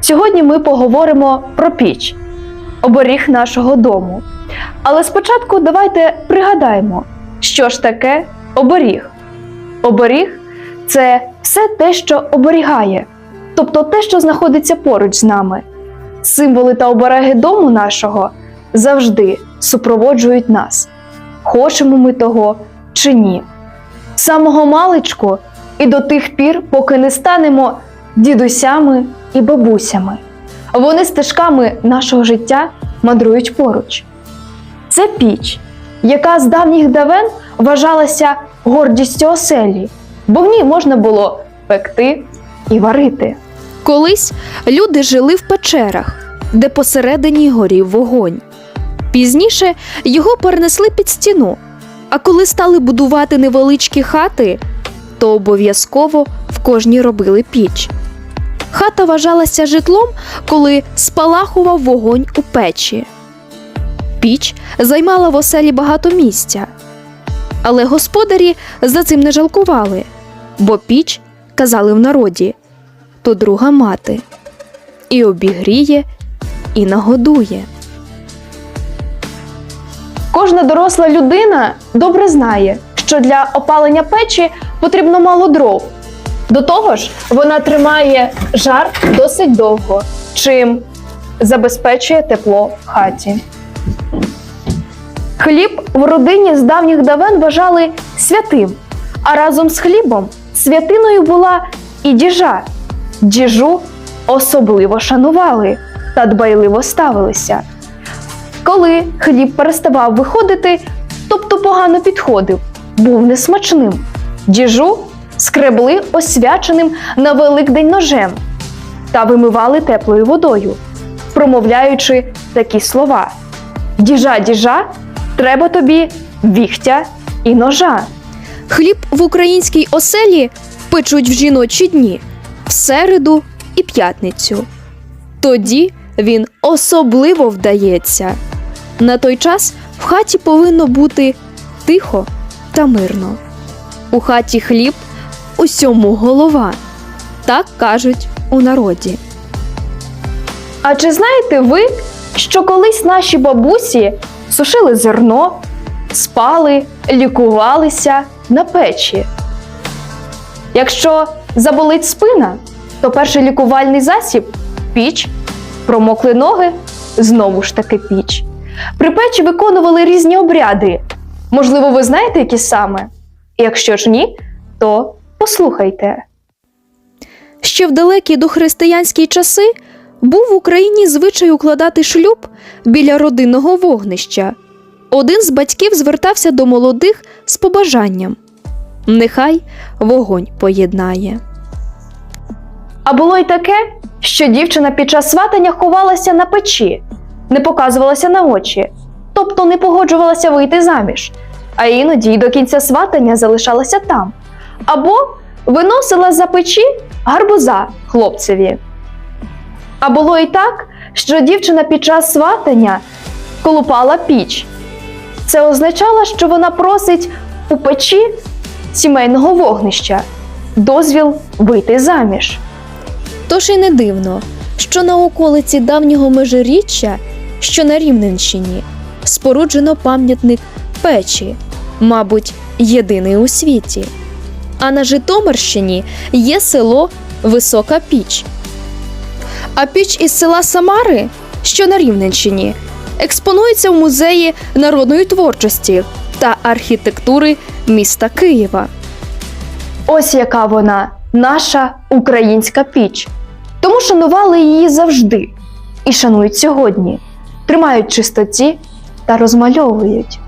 Сьогодні ми поговоримо про піч, оберіг нашого дому. Але спочатку давайте пригадаємо, що ж таке оберіг. Оберіг це все те, що оберігає, тобто те, що знаходиться поруч з нами. Символи та обереги дому нашого завжди супроводжують нас, хочемо ми того чи ні. Самого маличку і до тих пір, поки не станемо дідусями і бабусями. Вони стежками нашого життя мандрують поруч. Це піч, яка з давніх давен вважалася гордістю оселі, бо в ній можна було пекти і варити. Колись люди жили в печерах, де посередині горів вогонь. Пізніше його перенесли під стіну. А коли стали будувати невеличкі хати, то обов'язково в кожній робили піч. Хата вважалася житлом, коли спалахував вогонь у печі. Піч займала в оселі багато місця. Але господарі за цим не жалкували, бо піч, казали в народі, то друга мати. І обігріє, і нагодує. Кожна доросла людина добре знає, що для опалення печі потрібно мало дров. До того ж, вона тримає жар досить довго, чим забезпечує тепло в хаті. Хліб в родині з давніх давен вважали святим, а разом з хлібом святиною була і діжа. Діжу особливо шанували та дбайливо ставилися. Коли хліб переставав виходити, тобто погано підходив, був несмачним. Діжу скребли освяченим на Великдень ножем та вимивали теплою водою, промовляючи такі слова: Діжа, діжа, треба тобі віхтя і ножа. Хліб в українській оселі печуть в жіночі дні в середу і п'ятницю. Тоді він особливо вдається. На той час в хаті повинно бути тихо та мирно. У хаті хліб усьому голова. Так кажуть у народі. А чи знаєте ви, що колись наші бабусі сушили зерно, спали, лікувалися на печі? Якщо заболить спина, то перший лікувальний засіб піч, промокли ноги, знову ж таки піч. При печі виконували різні обряди. Можливо, ви знаєте, які саме? Якщо ж ні, то послухайте. Ще в далекі дохристиянські часи був в Україні звичай укладати шлюб біля родинного вогнища. Один з батьків звертався до молодих з побажанням Нехай вогонь поєднає. А було й таке, що дівчина під час сватання ховалася на печі, не показувалася на очі, тобто не погоджувалася вийти заміж, а іноді й до кінця сватання залишалася там, або виносила за печі гарбуза хлопцеві. А було і так, що дівчина під час сватання колупала піч. Це означало, що вона просить у печі сімейного вогнища дозвіл вийти заміж. Тож і не дивно, що на околиці давнього межиріччя, що на Рівненщині, споруджено пам'ятник печі, мабуть, єдиний у світі. А на Житомирщині є село Висока Піч. А піч із села Самари, що на Рівненщині, експонується в музеї народної творчості та архітектури міста Києва. Ось яка вона, наша українська піч. Тому шанували її завжди і шанують сьогодні, тримають чистоті та розмальовують.